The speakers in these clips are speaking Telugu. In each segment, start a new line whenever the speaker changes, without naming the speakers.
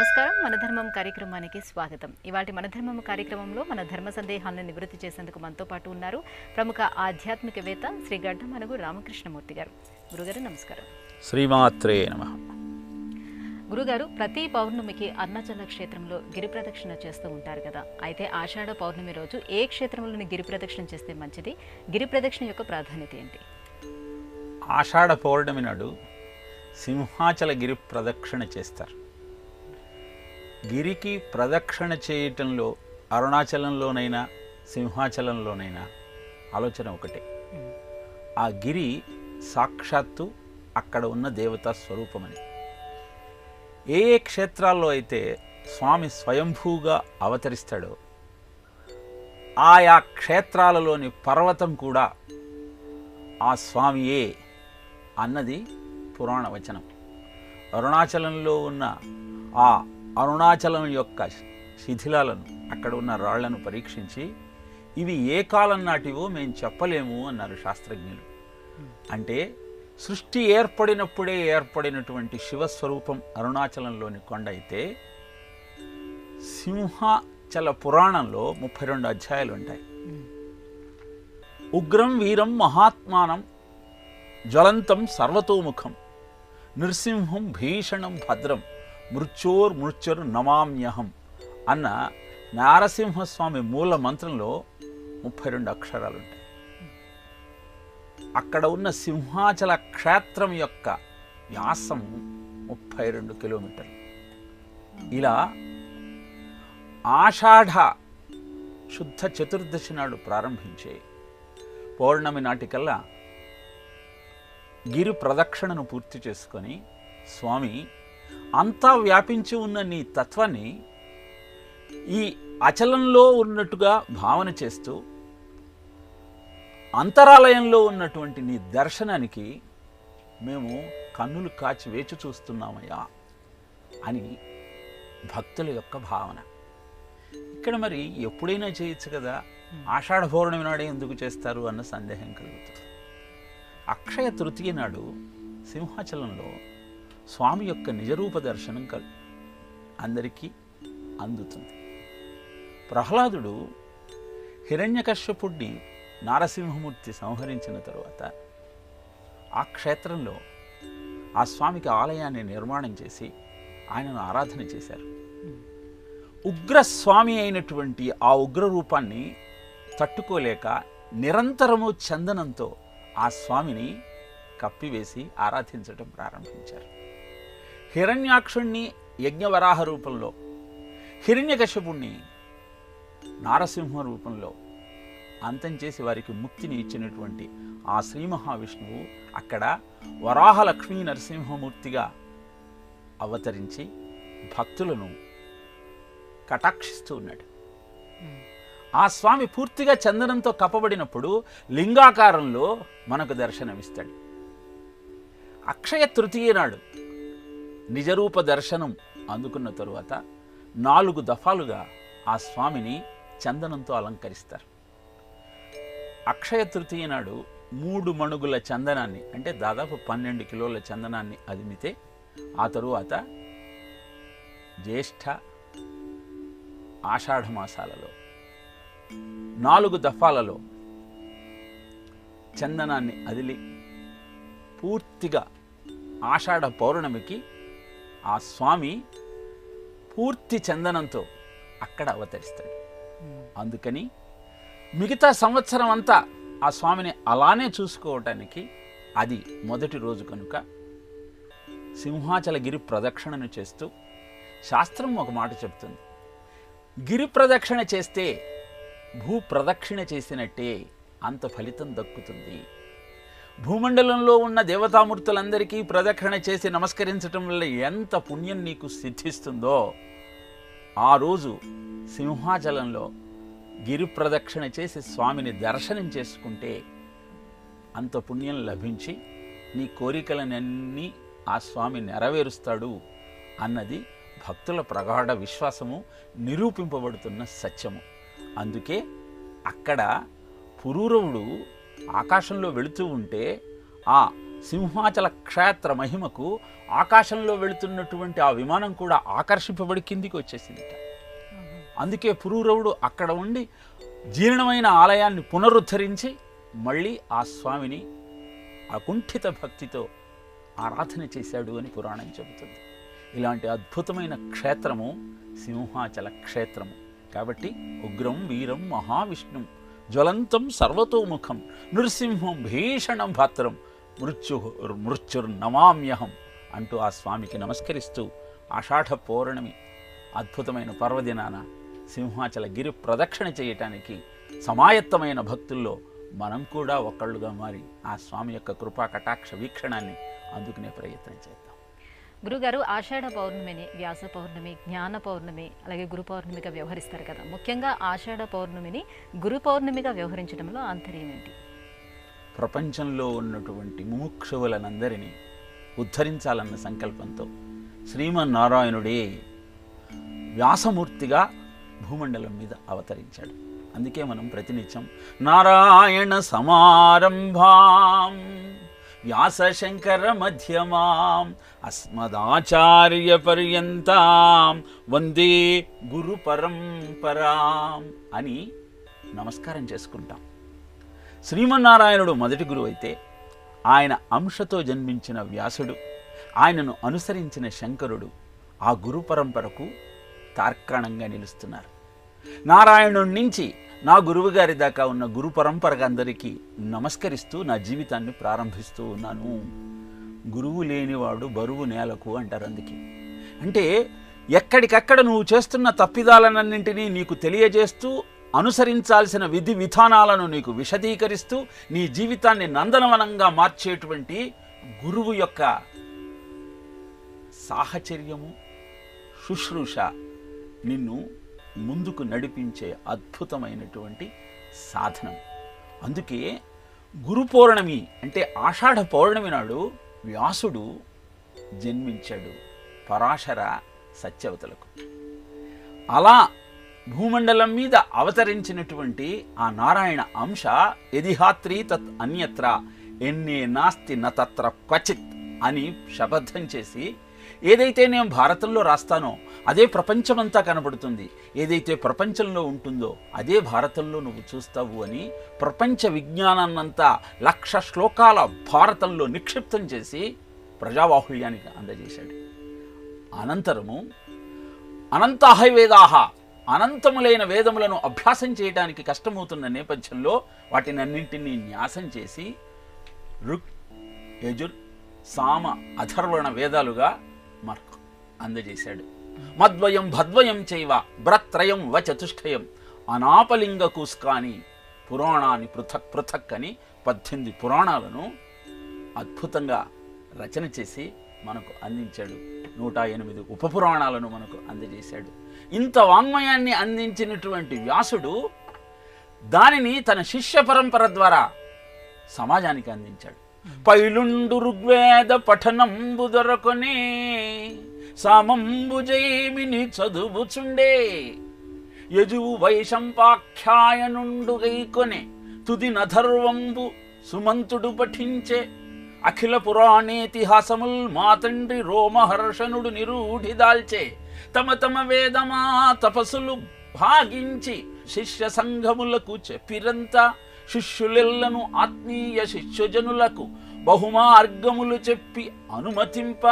నమస్కారం. మన ధర్మం కార్యక్రమానికి స్వాగతం. ఇవాటి మన ధర్మం కార్యక్రమంలో మన ధర్మ సందేహాలను నివృత్తి చేసేందుకు మనతో పాటు ఉన్నారు ప్రముఖ ఆధ్యాత్మికవేత్త శ్రీ గడ్డమనుగు రామకృష్ణమూర్తి గారు. గురుగారు నమస్కారం.
శ్రీమాత్రే నమ.
గురుగారు ప్రతి పౌర్ణమికి అరుణాచల క్షేత్రంలో గిరి ప్రదక్షిణ చేస్తూ ఉంటారు కదా. అయితే ఆషాఢ పౌర్ణమి రోజు ఏ క్షేత్రంలోని గిరి ప్రదక్షిణ చేస్తే మంచిది? గిరి ప్రదక్షిణ యొక్క ప్రాధాన్యత ఏంటి?
ఆషాఢ పౌర్ణమి నాడు సింహాచల గిరి ప్రదక్షిణ చేస్తారు. గిరికి ప్రదక్షిణ చేయటంలో అరుణాచలంలోనైనా సింహాచలంలోనైనా ఆలోచన ఒకటే. ఆ గిరి సాక్షాత్తు అక్కడ ఉన్న దేవతా స్వరూపమని. ఏ ఏ క్షేత్రాల్లో అయితే స్వామి స్వయంభూగా అవతరిస్తాడో ఆయా క్షేత్రాలలోని పర్వతం కూడా ఆ స్వామియే అన్నది పురాణ వచనం. అరుణాచలంలో ఉన్న ఆ అరుణాచలం యొక్క శిథిలాలను అక్కడ ఉన్న రాళ్ళను పరీక్షించి ఇవి ఏ కాలం నాటివో మేము చెప్పలేము అన్నారు శాస్త్రజ్ఞులు. అంటే సృష్టి ఏర్పడినప్పుడే ఏర్పడినటువంటి శివస్వరూపం అరుణాచలంలోని కొండ అయితే సింహాచల పురాణంలో ముప్పై రెండు అధ్యాయాలు ఉంటాయి. ఉగ్రం వీరం మహాత్మానం జ్వలంతం సర్వతోముఖం నృసింహం భీషణం భద్రం మృత్యోర్ మృత్యుర్ నమామ్యహం అన్న నారసింహస్వామి మూల మంత్రంలో ముప్పై రెండు అక్షరాలు ఉంటాయి అక్కడ ఉన్న సింహాచల క్షేత్రం యొక్క వ్యాసం ముప్పై రెండు కిలోమీటర్లు. ఇలా ఆషాఢ శుద్ధ చతుర్దశి నాడు ప్రారంభించే పౌర్ణమి నాటికల్లా గిరి ప్రదక్షిణను పూర్తి చేసుకొని స్వామి అంతా వ్యాపించి ఉన్న నీ తత్వాన్ని ఈ అచలంలో ఉన్నట్టుగా భావన చేస్తూ అంతరాలయంలో ఉన్నటువంటి నీ దర్శనానికి మేము కన్నులు కాచి వేచి చూస్తున్నామయ్యా అని భక్తుల యొక్క భావన. ఇక్కడ మరి ఎప్పుడైనా చేయొచ్చు కదా? ఆషాఢ పౌర్ణమి నాడే ఎందుకు చేస్తారు అన్న సందేహం కలుగుతుంది. అక్షయ తృతీయ నాడు సింహాచలంలో స్వామి యొక్క నిజరూప దర్శనం కల్ అందరికీ అందుతుంది. ప్రహ్లాదుడు హిరణ్యకశ్యపుడిని నారసింహమూర్తి సంహరించిన తరువాత ఆ క్షేత్రంలో ఆ స్వామికి ఆలయాన్ని నిర్మాణం చేసి ఆయనను ఆరాధన చేశారు. ఉగ్రస్వామి అయినటువంటి ఆ ఉగ్ర రూపాన్ని తట్టుకోలేక నిరంతరము చందనంతో ఆ స్వామిని కప్పివేసి ఆరాధించడం ప్రారంభించారు. హిరణ్యాక్షుణ్ణి యజ్ఞవరాహ రూపంలో హిరణ్యకశ్యపుణ్ణి నారసింహ రూపంలో అంతం చేసి వారికి ముక్తిని ఇచ్చినటువంటి ఆ శ్రీ మహావిష్ణువు అక్కడ వరాహ లక్ష్మీ నరసింహమూర్తిగా అవతరించి భక్తులను కటాక్షిస్తూ ఉన్నాడు. ఆ స్వామి పూర్తిగా చందనంతో కప్పబడినప్పుడు లింగాకారంలో మనకు దర్శనమిస్తాడు. అక్షయ తృతీయ నాడు నిజరూప దర్శనం అందుకున్న తరువాత నాలుగు దఫాలుగా ఆ స్వామిని చందనంతో అలంకరిస్తారు. అక్షయ తృతీయ నాడు మూడు మణుగుల చందనాన్ని అంటే దాదాపు పన్నెండు కిలోల చందనాన్ని అదిమితే ఆ తరువాత జ్యేష్ఠ ఆషాఢ మాసాలలో నాలుగు దఫాలలో చందనాన్ని అదిలి పూర్తిగా ఆషాఢ పౌర్ణమికి ఆ స్వామి పూర్తి చందనంతో అక్కడ అవతరిస్తాడు. అందుకని మిగతా సంవత్సరం అంతా ఆ స్వామిని అలానే చూసుకోవటానికి అది మొదటి రోజు కనుక సింహాచల గిరి ప్రదక్షిణను చేస్తూ శాస్త్రం ఒక మాట చెప్తుంది. గిరి ప్రదక్షిణ చేస్తే భూ ప్రదక్షిణ చేసినట్టే అంత ఫలితం దక్కుతుంది. భూమండలంలో ఉన్న దేవతామూర్తులందరికీ ప్రదక్షిణ చేసి నమస్కరించటం వల్ల ఎంత పుణ్యం నీకు సిద్ధిస్తుందో ఆ రోజు సింహాచలంలో గిరి ప్రదక్షిణ చేసి స్వామిని దర్శనం చేసుకుంటే అంత పుణ్యం లభించి నీ కోరికలనన్నీ ఆ స్వామి నెరవేరుస్తాడు అన్నది భక్తుల ప్రగాఢ విశ్వాసము నిరూపింపబడుతున్న సత్యము. అందుకే అక్కడ పురూరవుడు ఆకాశంలో వెళుతూ ఉంటే ఆ సింహాచల క్షేత్ర మహిమకు ఆకాశంలో వెళుతున్నటువంటి ఆ విమానం కూడా ఆకర్షింపబడి కిందికి వచ్చేసింది. అందుకే పురూరవుడు అక్కడ ఉండి జీర్ణమైన ఆలయాన్ని పునరుద్ధరించి మళ్ళీ ఆ స్వామిని అకుంఠిత భక్తితో ఆరాధన చేశాడు అని పురాణం చెబుతుంది. ఇలాంటి అద్భుతమైన క్షేత్రము సింహాచల క్షేత్రము. కాబట్టి ఉగ్రం వీరం మహావిష్ణుం జ్వలంతం సర్వతోముఖం నృసింహం భీషణం భాత్రం మృత్యు మృత్యుర్నమామ్యహం అంటూ ఆ స్వామికి నమస్కరిస్తూ ఆషాఢ పౌర్ణమి అద్భుతమైన పర్వదినాన సింహాచల గిరి ప్రదక్షిణ చేయటానికి సమాయత్తమైన భక్తుల్లో మనం కూడా ఒకళ్ళుగా మారి ఆ స్వామి యొక్క కృపా కటాక్ష వీక్షణాన్ని అందుకునే ప్రయత్నం చేద్దాం.
గురుగారు ఆషాఢ పౌర్ణమిని వ్యాస పౌర్ణమి జ్ఞాన పౌర్ణమి అలాగే గురు పౌర్ణమిగా వ్యవహరిస్తారు కదా. ముఖ్యంగా ఆషాఢ పౌర్ణమిని గురు పౌర్ణమిగా వ్యవహరించడంలో ఆంతర్యం ఏంటి?
ప్రపంచంలో ఉన్నటువంటి ముముక్షువులనందరినీ ఉద్ధరించాలన్న సంకల్పంతో శ్రీమన్నారాయణుడే వ్యాసమూర్తిగా భూమండలం మీద అవతరించాడు. అందుకే మనం ప్రతినిత్యం నారాయణ సమారంభాం. వ్యాసశంకర మధ్యమాం అస్మదాచార్య పర్యంతాం వందే గురు పరంపరాం అని నమస్కారం చేసుకుంటాం. శ్రీమన్నారాయణుడు మొదటి గురువు అయితే ఆయన అంశతో జన్మించిన వ్యాసుడు ఆయనను అనుసరించిన శంకరుడు ఆ గురు పరంపరకు తార్కాణంగా నిలుస్తున్నారు. నారాయణుడి నుంచి నా గురువు గారి దాకా ఉన్న గురు పరంపరగా అందరికీ నమస్కరిస్తూ నా జీవితాన్ని ప్రారంభిస్తూ ఉన్నాను. గురువు లేనివాడు బరువు నేలకు అంటారు అందుకే. అంటే ఎక్కడికక్కడ నువ్వు చేస్తున్న తప్పిదాలన్నింటినీ నీకు తెలియజేస్తూ అనుసరించాల్సిన విధి విధానాలను నీకు విశదీకరిస్తూ నీ జీవితాన్ని నందనవనంగా మార్చేటువంటి గురువు యొక్క సాహచర్యము శుశ్రూష నిన్ను ముందుకు నడిపించే అద్భుతమైనటువంటి సాధనం. అందుకే గురు పౌర్ణమి అంటే ఆషాఢ పౌర్ణమి నాడు వ్యాసుడు జన్మించాడు పరాశర సత్యవతలకు. అలా భూమండలం మీద అవతరించినటువంటి ఆ నారాయణ అంశ ఎదిహాత్రి తత్ అన్యత్ర ఎన్నే నాస్తి నత్ర క్వచిత్ అని శపథం చేసి ఏదైతే నేను భారతంలో రాస్తానో అదే ప్రపంచమంతా కనబడుతుంది. ఏదైతే ప్రపంచంలో ఉంటుందో అదే భారతంలో నువ్వు చూస్తావు అని ప్రపంచ విజ్ఞానాన్నంతా లక్ష శ్లోకాల భారతంలో నిక్షిప్తం చేసి ప్రజాబాహుళ్యానికి అందజేశాడు. అనంతరము అనంతాహ వేదాహ అనంతములైన వేదములను అభ్యాసం చేయడానికి కష్టమవుతున్న నేపథ్యంలో వాటినన్నింటినీ న్యాసం చేసి ఋక్ యజుర్ సామ అధర్వణ వేదాలుగా మార్క్. అందజేశాడు. మద్వయం భద్వయం చైవ బ్రత్రయం వ చతుష్టయం అనాపలింగ కూస్కాని పురాణాన్ని పృథక్ పృథక్ అని పద్దెనిమిది పురాణాలను అద్భుతంగా రచన చేసి మనకు అందించాడు. నూట ఎనిమిది ఉపపురాణాలను మనకు అందజేశాడు. ఇంత వాంగ్మయాన్ని అందించినటువంటి వ్యాసుడు దానిని తన శిష్య పరంపర ద్వారా సమాజానికి అందించాడు. పైలుండు ఋగ్వేద పఠనంబు దొరకొనే సామంబు జైమిని చదువుచుండే. యజువు వైశంపాఖ్యాయనుండు గైకొనే తుది నధర్వంబు సుమంతుడు పఠించే. అఖిల పురాణేతిహాసముల్ మా తండ్రి రోమహర్షణుడు నిరూఢి దాల్చే. తమ తమ వేదమా తపస్సులు భాగించి శిష్య సంఘములకు చెప్పిరంతా. శిష్యులెల్లను ఆత్మీయ శిష్యజనులకు బహుమార్గములు చెప్పి అనుమతింప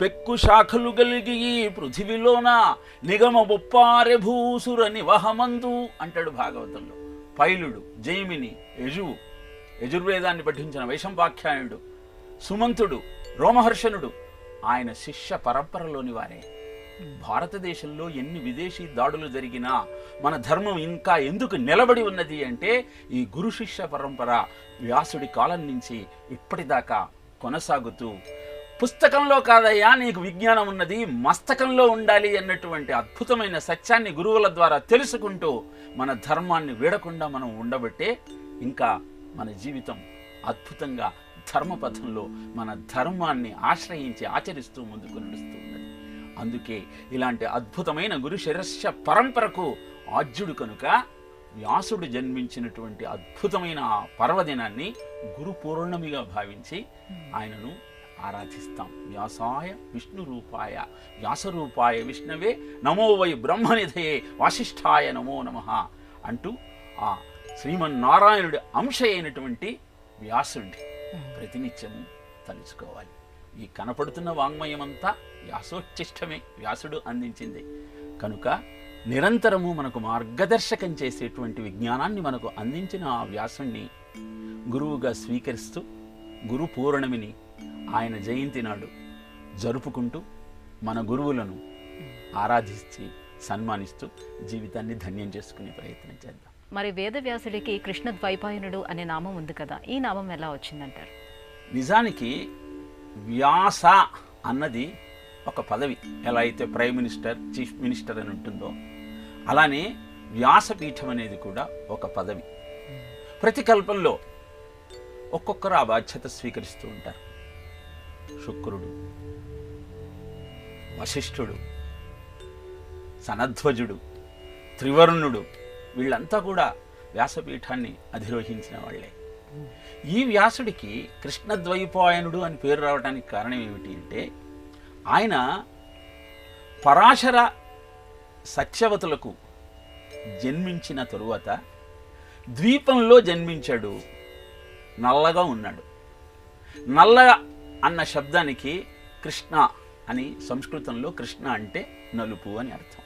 పెక్కు శాఖలు కలిగి ఈ పృథివిలోన నిగమ బొప్పారె భూసుర నివహమందు అంటాడు భాగవతంలో. పైలుడు జైమిని యజువు యజుర్వేదాన్ని పఠించిన వైశంపాఖ్యాయుడు సుమంతుడు రోమహర్షణుడు ఆయన శిష్య పరంపరలోని వారే. భారతదేశంలో ఎన్ని విదేశీ దాడులు జరిగినా మన ధర్మం ఇంకా ఎందుకు నిలబడి ఉన్నది అంటే ఈ గురు శిష్య పరంపర వ్యాసుడి కాలం నుంచి ఇప్పటిదాకా కొనసాగుతూ పుస్తకంలో కాదయ్యా నీకు విజ్ఞానం ఉన్నది మస్తకంలో ఉండాలి అన్నటువంటి అద్భుతమైన సత్యాన్ని గురువుల ద్వారా తెలుసుకుంటూ మన ధర్మాన్ని వీడకుండా మనం ఉండబట్టే ఇంకా మన జీవితం అద్భుతంగా ధర్మపథంలో మన ధర్మాన్ని ఆశ్రయించి ఆచరిస్తూ ముందుకు నడుస్తూ ఉన్నది. అందుకే ఇలాంటి అద్భుతమైన గురు శిరస్య పరంపరకు ఆద్యుడు కనుక వ్యాసుడు జన్మించినటువంటి అద్భుతమైన ఆ పర్వదినాన్ని గురు పూర్ణమిగా భావించి ఆయనను ఆరాధిస్తాం. వ్యాసాయ విష్ణు రూపాయ వ్యాసరూపాయ విష్ణవే నమో వై బ్రహ్మనిధయే వాసిష్ఠాయ నమో నమ అంటూ ఆ శ్రీమన్నారాయణుడి అంశ అయినటువంటి వ్యాసుడి ప్రతినిత్యము తలుచుకోవాలి. ఈ కనపడుతున్న వాంగ్మయమంతా వ్యాసోచ్ఛిష్టమే వ్యాసుడు అందించింది. కనుక నిరంతరము మనకు మార్గదర్శకం చేసేటువంటి విజ్ఞానాన్ని మనకు అందించిన ఆ వ్యాసుణ్ణి గురువుగా స్వీకరిస్తూ గురు పూర్ణమిని ఆయన జయంతి నాడు జరుపుకుంటూ మన గురువులను ఆరాధించి సన్మానిస్తూ జీవితాన్ని ధన్యం చేసుకునే ప్రయత్నం చేద్దాం.
మరి వేదవ్యాసుడికి కృష్ణ ద్వైపాయనుడు అనే నామం ఉంది కదా ఈ నామం ఎలా వచ్చిందంటారు?
నిజానికి వ్యాస అన్నది ఒక పదవి. ఎలా అయితే ప్రైమ్ మినిస్టర్ చీఫ్ మినిస్టర్ అని ఉంటుందో అలానే వ్యాసపీఠం అనేది కూడా ఒక పదవి. ప్రతి కల్పంలో ఒక్కొక్కరు ఆ బాధ్యత స్వీకరిస్తూ ఉంటారు. శుక్రుడు వశిష్ఠుడు సనధ్వజుడు త్రివర్ణుడు వీళ్ళంతా కూడా వ్యాసపీఠాన్ని అధిరోహించిన వాళ్ళే. ఈ వ్యాసుడికి కృష్ణద్వైపాయనుడు అని పేరు రావడానికి కారణం ఏమిటి అంటే ఆయన పరాశర సత్యవతులకు జన్మించిన తరువాత ద్వీపంలో జన్మించాడు. నల్లగా ఉన్నాడు. నల్ల అన్న శబ్దానికి కృష్ణ అని సంస్కృతంలో కృష్ణ అంటే నలుపు అని అర్థం.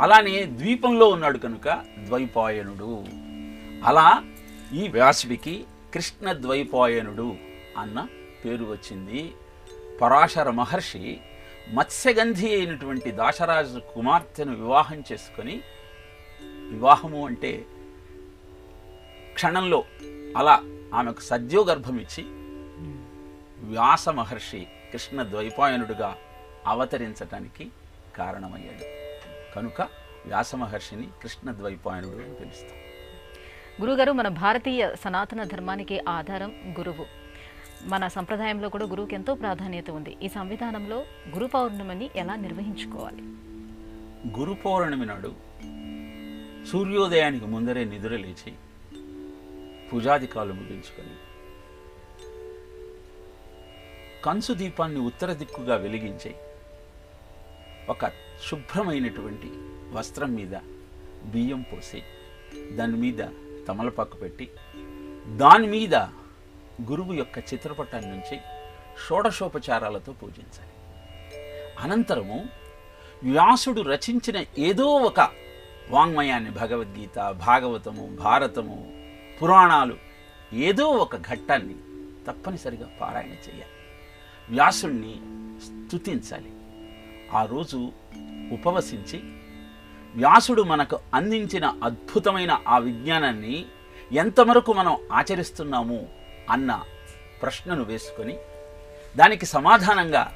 అలానే ద్వీపంలో ఉన్నాడు కనుక ద్వైపాయనుడు. అలా ఈ వ్యాసుడికి కృష్ణ ద్వైపాయనుడు అన్న పేరు వచ్చింది. పరాశర మహర్షి మత్స్యగంధి అయినటువంటి దాశరాజు కుమార్తెను వివాహం చేసుకొని వివాహము అంటే క్షణంలో అలా ఆమెకు సద్యోగర్భం ఇచ్చి వ్యాస మహర్షి కృష్ణ ద్వైపాయనుడుగా అవతరించటానికి కారణమయ్యాడు. కనుక వ్యాస మహర్షిని కృష్ణ ద్వైపాయనుడు అని పిలుస్తాం.
గురుగారు మన భారతీయ సనాతన ధర్మానికి ఆధారం గురువు. మన సంప్రదాయంలో కూడా గురువుకి ఎంతో ప్రాధాన్యత ఉంది. ఈ సంవిధానంలో గురు పౌర్ణమిని ఎలా నిర్వహించుకోవాలి?
గురు పౌర్ణమి నాడు సూర్యోదయానికి ముందరే నిద్ర లేచి పూజాధికాలు ముగించుకొని కంచు దీపాన్ని ఉత్తర దిక్కుగా వెలిగించే ఒక శుభ్రమైనటువంటి వస్త్రం మీద బియ్యం పోసి దాని మీద తమలపాకు పెట్టి దాని మీద గురువు యొక్క చిత్రపటాన్ని నుంచి షోడశోపచారాలతో పూజించాలి. అనంతరము వ్యాసుడు రచించిన ఏదో ఒక వాంగ్మయాన్ని భగవద్గీత భాగవతము భారతము పురాణాలు ఏదో ఒక ఘట్టాన్ని తప్పనిసరిగా పారాయణ చేయాలి. వ్యాసుణ్ణి స్తుతించాలి. ఆ రోజు ఉపవసించి వ్యాసుడు మనకు అందించిన అద్భుతమైన ఆ విజ్ఞానాన్ని ఎంతవరకు మనం ఆచరిస్తున్నాము అన్న ప్రశ్నను వేసుకొని దానికి సమాధానంగా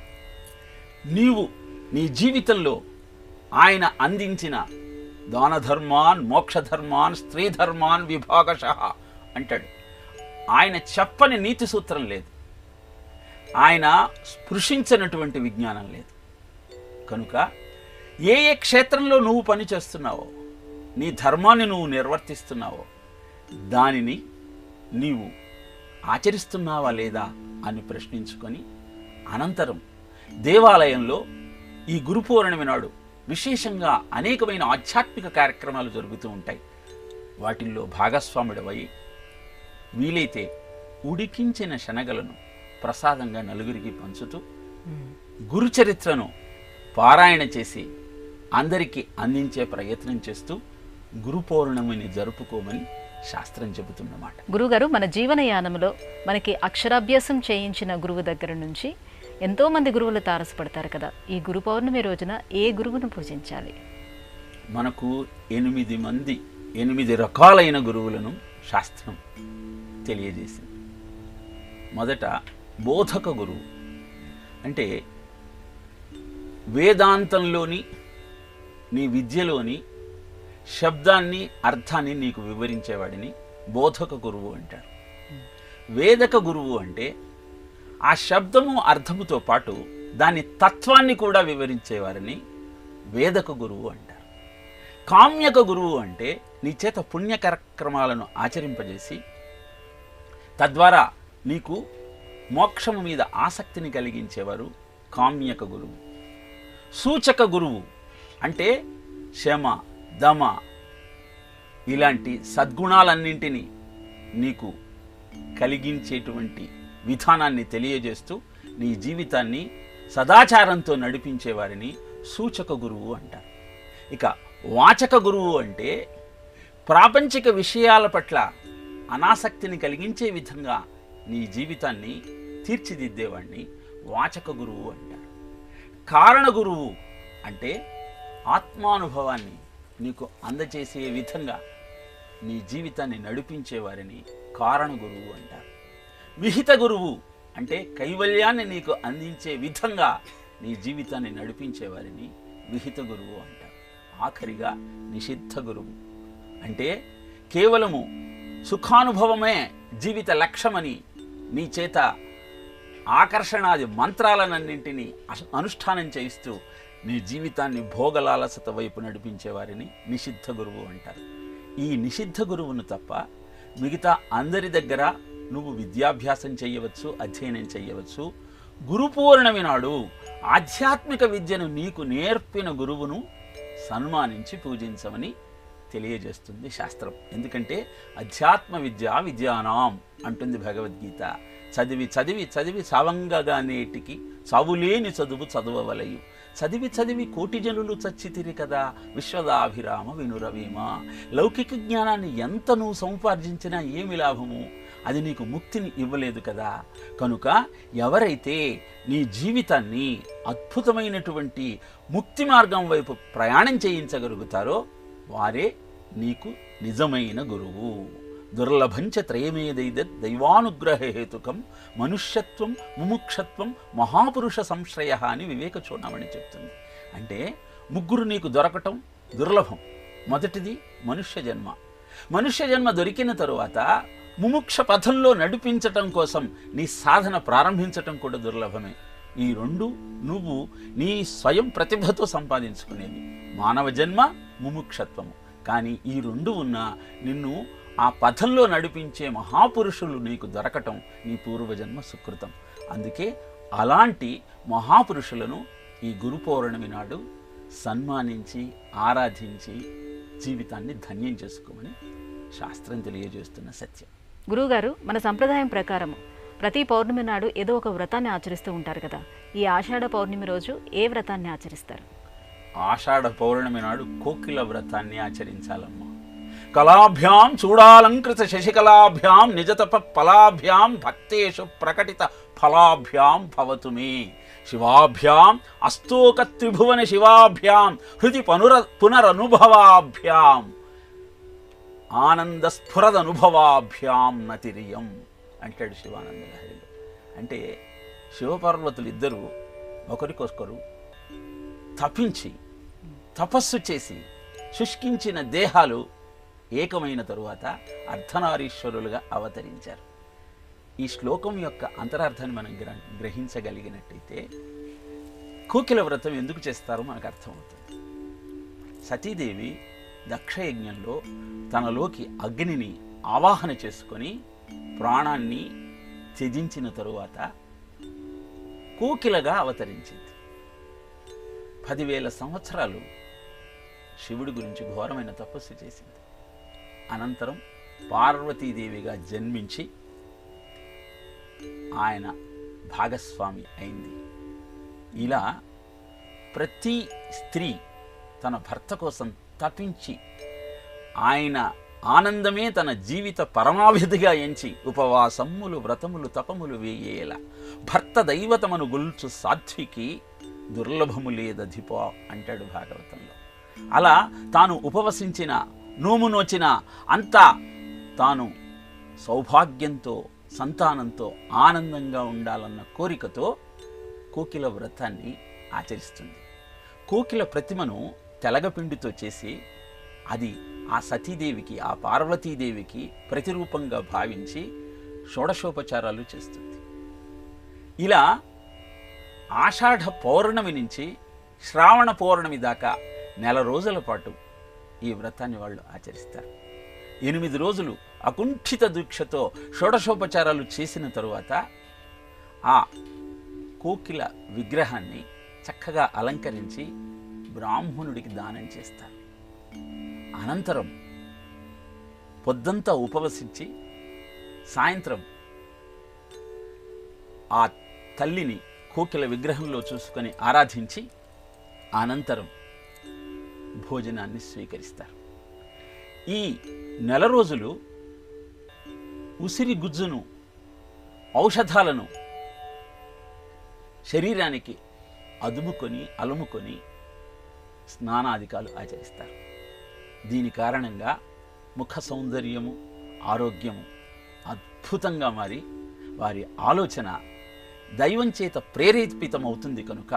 నీవు నీ జీవితంలో ఆయన అందించిన దానధర్మాన్ మోక్షధర్మాన్ స్త్రీధర్మాన్ విభాగశ అంటాడు. ఆయన చెప్పని నీతి సూత్రం లేదు. ఆయన స్పృశించినటువంటి విజ్ఞానం లేదు. కనుక ఏ ఏ క్షేత్రంలో నువ్వు పని చేస్తున్నావో నీ ధర్మాన్ని నువ్వు నిర్వర్తిస్తున్నావో దానిని నీవు ఆచరిస్తున్నావా లేదా అని ప్రశ్నించుకొని అనంతరం దేవాలయంలో ఈ గురు పౌర్ణమి నాడు విశేషంగా అనేకమైన ఆధ్యాత్మిక కార్యక్రమాలు జరుగుతూ ఉంటాయి. వాటిల్లో భాగస్వాముడవై వీలైతే ఉడికించిన శనగలను ప్రసాదంగా నలుగురికి పంచుతూ గురు చరిత్రను పారాయణ చేసి అందరికీ అందించే ప్రయత్నం చేస్తూ గురు పౌర్ణమిని జరుపుకోమని శాస్త్రం చెబుతున్నమాట.
గురుగారు మన జీవనయానంలో మనకి అక్షరాభ్యాసం చేయించిన గురువు దగ్గర నుంచి ఎంతో మంది గురువులు తారసపడతారు కదా. ఈ గురు పౌర్ణమి రోజున ఏ గురువును పూజించాలి?
మనకు ఎనిమిది మంది ఎనిమిది రకాలైన గురువులను శాస్త్రం తెలియజేసింది. మొదట బోధక గురువు. అంటే వేదాంతంలోని నీ విద్యలోని శబ్దాన్ని అర్థాన్ని నీకు వివరించేవాడిని బోధక గురువు అంటారు వేదక గురువు అంటే ఆ శబ్దము అర్థముతో పాటు దాని తత్వాన్ని కూడా వివరించేవారిని వేదక గురువు అంటారు. కామ్యక గురువు అంటే నీ చేత పుణ్య కార్యక్రమాలను ఆచరింపజేసి తద్వారా నీకు మోక్షము మీద ఆసక్తిని కలిగించేవారు కామ్యక గురువు. సూచక గురువు అంటే క్షమ దమ ఇలాంటి సద్గుణాలన్నింటినీ నీకు కలిగించేటువంటి విధానాన్ని తెలియజేస్తూ నీ జీవితాన్ని సదాచారంతో నడిపించే వారిని సూచక గురువు అంటారు. ఇక వాచక గురువు అంటే ప్రాపంచిక విషయాల పట్ల అనాసక్తిని కలిగించే విధంగా నీ జీవితాన్ని తీర్చిదిద్దేవాడిని వాచక గురువు అంటారు. కారణ గురువు అంటే ఆత్మానుభవాన్ని నీకు అందచేసే విధంగా నీ జీవితాన్ని నడిపించేవారిని కారణ గురువు అంటారు. విహిత గురువు అంటే కైవల్యాన్ని నీకు అందించే విధంగా నీ జీవితాన్ని నడిపించేవారిని విహిత గురువు అంటారు. ఆఖరిగా నిషిద్ధ గురువు అంటే కేవలము సుఖానుభవమే జీవిత లక్ష్యమని నీ చేత ఆకర్షణాది మంత్రాలనన్నింటినీ అనుష్ఠానం చేయిస్తూ నీ జీవితాన్ని భోగలాలసత వైపు నడిపించే వారిని నిషిద్ధ గురువు అంటారు. ఈ నిషిద్ధ గురువును తప్ప మిగతా అందరి దగ్గర నువ్వు విద్యాభ్యాసం చేయవచ్చు అధ్యయనం చేయవచ్చు. గురు పూర్ణమి నాడు ఆధ్యాత్మిక విద్యను నీకు నేర్పిన గురువును సన్మానించి పూజించమని తెలియజేస్తుంది శాస్త్రం. ఎందుకంటే అధ్యాత్మ విద్య విద్యానాం అంటుంది భగవద్గీత. చదివి చదివి చదివి సవంగగా నేటికి చావులేని చదువు చదువవలయు. చదివి చదివి కోటి జనులు చచ్చితిరి కదా విశ్వదాభిరామ వినురవీమ. లౌకిక జ్ఞానాన్ని ఎంత నువ్వు సముపార్జించినా ఏమి లాభము? అది నీకు ముక్తిని ఇవ్వలేదు కదా. కనుక ఎవరైతే నీ జీవితాన్ని అద్భుతమైనటువంటి ముక్తి మార్గం వైపు ప్రయాణం చేయించగలుగుతారో వారే నీకు నిజమైన గురువు. దుర్లభంచ త్రయమేదైద దైవానుగ్రహ హేతుకం మనుష్యత్వం ముముక్షత్వం మహాపురుష సంశ్రయ అని వివేక చూడమని చెప్తుంది. అంటే ముగ్గురు నీకు దొరకటం దుర్లభం మొదటిది మనుష్య జన్మ. మనుష్య జన్మ దొరికిన తరువాత ముముక్ష పథంలో నడిపించటం కోసం నీ సాధన ప్రారంభించటం కూడా దుర్లభమే ఈ రెండు నువ్వు నీ స్వయం ప్రతిభతో సంపాదించుకునేవి. మానవ జన్మ ముముక్షత్వము. కానీ ఈ రెండు ఉన్నా నిన్ను ఆ పథంలో నడిపించే మహాపురుషులు నీకు దొరకటం నీ పూర్వజన్మ సుకృతం. అందుకే అలాంటి మహాపురుషులను ఈ గురు పౌర్ణమి నాడు సన్మానించి ఆరాధించి జీవితాన్ని ధన్యం చేసుకోమని శాస్త్రం తెలియజేస్తున్న సత్యం.
గురువుగారు మన సంప్రదాయం ప్రకారం ప్రతి పౌర్ణమి నాడు ఏదో ఒక వ్రతాన్ని ఆచరిస్తూ ఉంటారు కదా. ఈ ఆషాఢ పౌర్ణమి రోజు ఏ వ్రతాన్ని ఆచరిస్తారు?
ఆషాఢ పౌర్ణమి నాడు కోకిల వ్రతాన్ని ఆచరించాలమ్మా. కళాభ్యాం చూడాలంకృత శశికళాభ్యాం నిజతప ఫలాభ్యాం భక్తేషు ప్రకటిత ఫలాభ్యాం భవతు మే. శివాభ్యాం అస్తోక త్రిభువన శివాభ్యాం హృది పునర పునరనుభవాభ్యాం ఆనంద స్ఫురదనుభవాభ్యాం నతిరియం అంటాడు శివానందలహరిలో అంటే శివపార్వతులు ఇద్దరు ఒకరికొకరు తపించి తపస్సు చేసి శుష్కించిన దేహాలు ఏకమైన తరువాత అర్ధనారీశ్వరులుగా అవతరించారు. ఈ శ్లోకం యొక్క అంతరార్థాన్ని మనం గ్ర గ్రహించగలిగినట్టయితే కోకిల వ్రతం ఎందుకు చేస్తారో మనకు అర్థమవుతుంది. సతీదేవి దక్షయజ్ఞంలో తనలోకి అగ్నిని ఆవాహన చేసుకొని ప్రాణాన్ని త్యజించిన తరువాత కోకిలగా అవతరించింది. పదివేల సంవత్సరాలు శివుడి గురించి ఘోరమైన తపస్సు చేసింది. అనంతరం పార్వతీదేవిగా జన్మించి ఆయన భాగస్వామి అయింది. ఇలా ప్రతి స్త్రీ తన భర్త కోసం తపించి ఆయన ఆనందమే తన జీవిత పరమావిధిగా ఎంచి ఉపవాసమ్ములు వ్రతములు తపములు వేయేల భర్త దైవతమను గొల్చు సాత్వికి దుర్లభము లేదధిపో అంటాడు భాగవతంలో. అలా తాను ఉపవసించిన నోము నోచిన అంతా తాను సౌభాగ్యంతో సంతానంతో ఆనందంగా ఉండాలన్న కోరికతో కోకిల వ్రతాన్ని ఆచరిస్తుంది. కోకిల ప్రతిమను తెలగపిండితో చేసి అది ఆ సతీదేవికి ఆ పార్వతీదేవికి ప్రతిరూపంగా భావించి షోడశోపచారాలు చేస్తుంది. ఇలా ఆషాఢ పౌర్ణమి నుంచి శ్రావణ పౌర్ణమి దాకా నెల రోజుల పాటు ఈ వ్రతాన్ని వాళ్ళు ఆచరిస్తారు. ఎనిమిది రోజులు అకుంఠిత దీక్షతో షోడశోపచారాలు చేసిన తరువాత ఆ కోకిల విగ్రహాన్ని చక్కగా అలంకరించి బ్రాహ్మణుడికి దానం చేస్తారు. అనంతరం పొద్దంతా ఉపవసించి సాయంత్రం ఆ తల్లిని కోకిల విగ్రహంలో చూసుకొని ఆరాధించి అనంతరం భోజనాన్ని స్వీకరిస్తారు. ఈ నెల రోజులు ఉసిరి గుజ్జును ఔషధాలను శరీరానికి అదుముకొని అలుముకొని స్నానాధికాలు ఆచరిస్తారు. దీని కారణంగా ముఖ సౌందర్యము ఆరోగ్యము అద్భుతంగా మారి వారి ఆలోచన దైవం చేత ప్రేరేపితమవుతుంది కనుక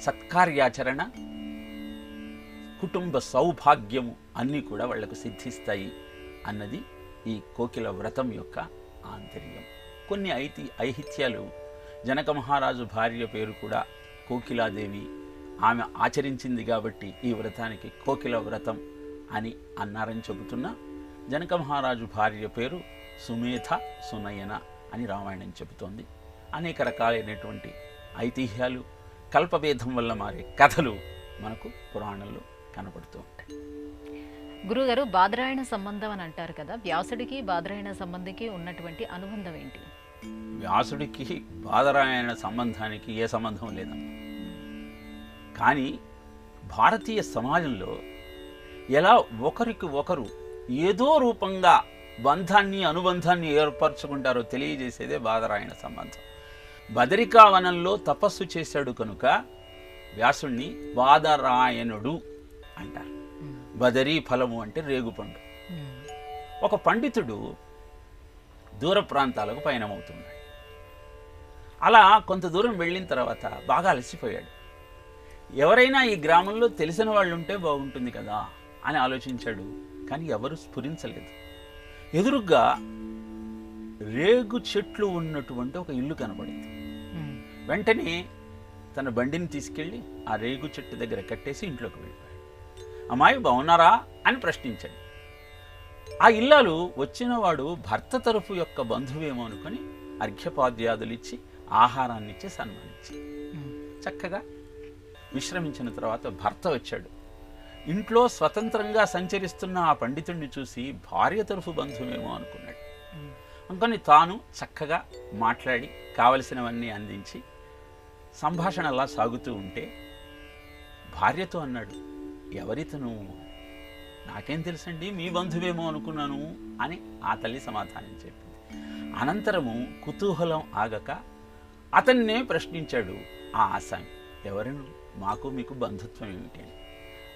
సత్కార్యాచరణ కుటుంబ సౌభాగ్యము అన్నీ కూడా వాళ్ళకు సిద్ధిస్తాయి అన్నది ఈ కోకిల వ్రతం యొక్క ఆంతర్యం. కొన్ని ఐతి ఐహిత్యాలు. జనక మహారాజు భార్య పేరు కూడా కోకిలాదేవి. ఆమె ఆచరించింది కాబట్టి ఈ వ్రతానికి కోకిల వ్రతం అని అన్నారని చెబుతున్నా. జనక మహారాజు భార్య పేరు సుమేధ సునయన అని రామాయణం చెబుతోంది. అనేక రకాలైనటువంటి ఐతిహ్యాలు కల్పభేదం వల్ల మారే కథలు మనకు పురాణంలో కనబడుతూ ఉంటాయి.
గురుగారు బాదరాయణ సంబంధం అని అంటారు కదా వ్యాసుడికి బాదరాయణ సంబంధికి ఉన్నటువంటి అనుబంధం ఏంటి?
వ్యాసుడికి బాదరాయణ సంబంధానికి ఏ సంబంధం లేదమ్మా కానీ భారతీయ సమాజంలో ఎలా ఒకరికి ఒకరు ఏదో రూపంగా బంధాన్ని అనుబంధాన్ని ఏర్పరచుకుంటారో తెలియజేసేదే బాదరాయణ సంబంధం. బదరికావనంలో తపస్సు చేశాడు కనుక వ్యాసుణ్ణి బాదరాయణుడు అంటారు. బదరీ ఫలము అంటే రేగుపండు. ఒక పండితుడు దూర ప్రాంతాలకు పయనమవుతున్నాడు. అలా కొంత దూరం వెళ్ళిన తర్వాత బాగా అలసిపోయాడు. ఎవరైనా ఈ గ్రామంలో తెలిసిన వాళ్ళు ఉంటే బాగుంటుంది కదా అని ఆలోచించాడు కానీ ఎవరు స్ఫురించలేదు. ఎదురుగ్గా రేగు చెట్లు ఉన్నటువంటి ఒక ఇల్లు కనబడింది. వెంటనే తన బండిని తీసుకెళ్ళి ఆ రేగు చెట్టు దగ్గర కట్టేసి ఇంట్లోకి వెళ్ళిపోయాడు అమ్మాయి బాగున్నారా అని ప్రశ్నించాడు. ఆ ఇల్లాలు వచ్చినవాడు భర్త తరఫు యొక్క బంధువేమో అనుకొని అర్ఘ్యపాద్యాదులు ఇచ్చి ఆహారాన్ని ఇచ్చి సన్మానించి. చక్కగా విశ్రమించిన తర్వాత భర్త వచ్చాడు. ఇంట్లో స్వతంత్రంగా సంచరిస్తున్న ఆ పండితుడిని చూసి భార్య తరఫు బంధువేమో అనుకున్నాడు. అనుకొని తాను చక్కగా మాట్లాడి కావలసినవన్నీ అందించి సంభాషణ అలా సాగుతూ ఉంటే భార్యతో అన్నాడు ఎవరితను? నాకేం తెలుసండి మీ బంధువేమో అనుకున్నాను అని ఆ తల్లి సమాధానం చెప్పింది. అనంతరము కుతూహలం ఆగక అతన్నే ప్రశ్నించాడు ఆ ఆసామి. ఎవరను మాకు మీకు బంధుత్వం ఏమిటి అని.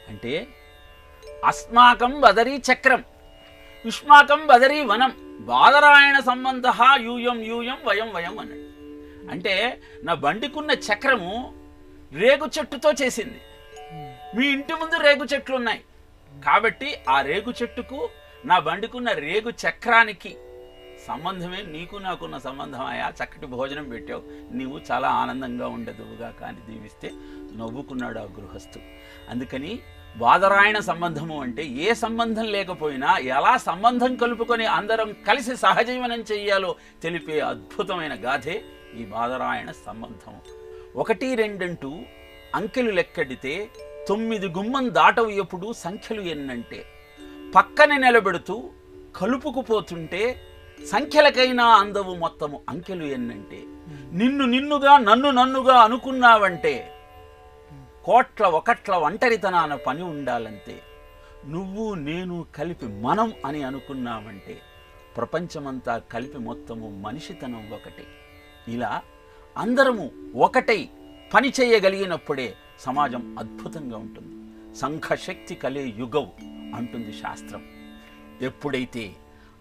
అంటే అస్మాకం బదరీ చక్రం యుష్మాకం బదరీ వనం బాదరాయణ సంబంధ యూయం యూయం వయం వయం అన్నాడు. అంటే నా బండికున్న చక్రము రేగు చెట్టుతో చేసింది. మీ ఇంటి ముందు రేగు చెట్లు ఉన్నాయి కాబట్టి ఆ రేగు చెట్టుకు నా బండికున్న రేగు చక్రానికి సంబంధమే నీకు నాకున్న సంబంధం అయ్యా. చక్కటి భోజనం పెట్టావు. నీవు చాలా ఆనందంగా ఉండదువుగా కానీ దీవిస్తే నవ్వుకున్నాడు ఆ గృహస్థు. అందుకని బాదరాయణ సంబంధము అంటే ఏ సంబంధం లేకపోయినా ఎలా సంబంధం కలుపుకొని అందరం కలిసి సహజీవనం చెయ్యాలో తెలిపే అద్భుతమైన గాథే ఈ బాదరాయణ సంబంధము. ఒకటి రెండంటూ అంకెలు లెక్కడితే తొమ్మిది గుమ్మం దాటవు ఎప్పుడు సంఖ్యలు ఎన్నంటే పక్కన నిలబెడుతూ కలుపుకుపోతుంటే సంఖ్యలకైనా అందవు మొత్తము అంకెలు ఎన్నంటే నిన్ను నిన్నుగా నన్ను నన్నుగా అనుకున్నావంటే కోట్ల ఒకట్ల ఒంటరితనాన పని ఉండాలంతే నువ్వు నేను కలిపి మనం అని అనుకున్నామంటే ప్రపంచమంతా కలిపి మొత్తము మనిషితనం ఒకటే. ఇలా అందరము ఒకటై పని చేయగలిగినప్పుడే సమాజం అద్భుతంగా ఉంటుంది. సంఘశక్తి కలే యుగవు అంటుంది శాస్త్రం. ఎప్పుడైతే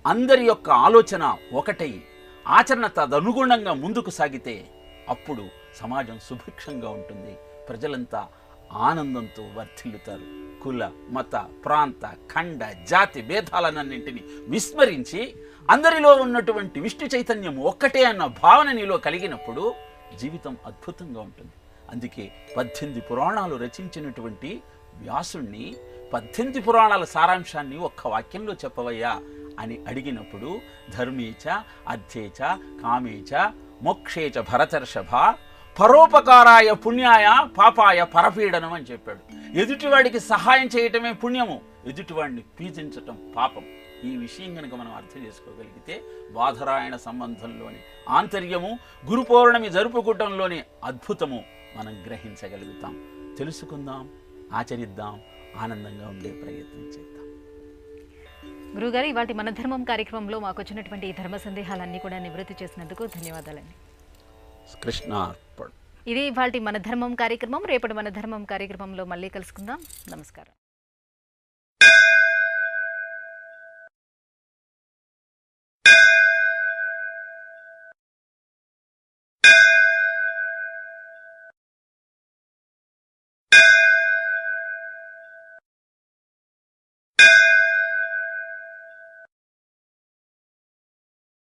అందరి యొక్క ఆలోచన ఒకటై ఆచరణ తదనుగుణంగా ముందుకు సాగితే అప్పుడు సమాజం సుభిక్షంగా ఉంటుంది. ప్రజలంతా ఆనందంతో వర్ధిల్లుతారు. కుల మత ప్రాంత ఖండ జాతి భేదాలన్నింటినీ విస్మరించి అందరిలో ఉన్నటువంటి విష్ణు చైతన్యం ఒక్కటే అన్న భావన నీలో కలిగినప్పుడు జీవితం అద్భుతంగా ఉంటుంది. అందుకే పద్దెనిమిది పురాణాలు రచించినటువంటి వ్యాసుణ్ణి పద్దెనిమిది పురాణాల సారాంశాన్ని ఒక్క వాక్యంలో చెప్పవయ్యా అని అడిగినప్పుడు ధర్మేచ అర్థేచ కామేచ మోక్షేచ భరతర్షభ పరోపకారాయ పుణ్యాయ పాపాయ పరపీడనం అని చెప్పాడు. ఎదుటివాడికి సహాయం చేయటమే పుణ్యము ఎదుటివాడిని పీజించటం పాపం. ఈ విషయం కనుక మనం అర్థం చేసుకోగలిగితే బాధరాయణ సంబంధంలోని ఆంతర్యము గురు పౌర్ణమి జరుపుకోవటంలోని అద్భుతము. మనం గ్రహించగలుగుతాం. తెలుసుకుందాం ఆచరిద్దాం ఆనందంగా ఉండే ప్రయత్నం చేద్దాం.
గురుగారు ఇవాటి మన ధర్మం కార్యక్రమంలో మాకు వచ్చినటువంటి ఈ ధర్మ సందేహాలన్నీ కూడా నివృత్తి చేసినందుకు ధన్యవాదాలండి.
కృష్ణార్పణ.
ఇది ఇవాటి మన ధర్మం కార్యక్రమం. రేపటి మన ధర్మం కార్యక్రమంలో మళ్ళీ కలుసుకుందాం. నమస్కారం.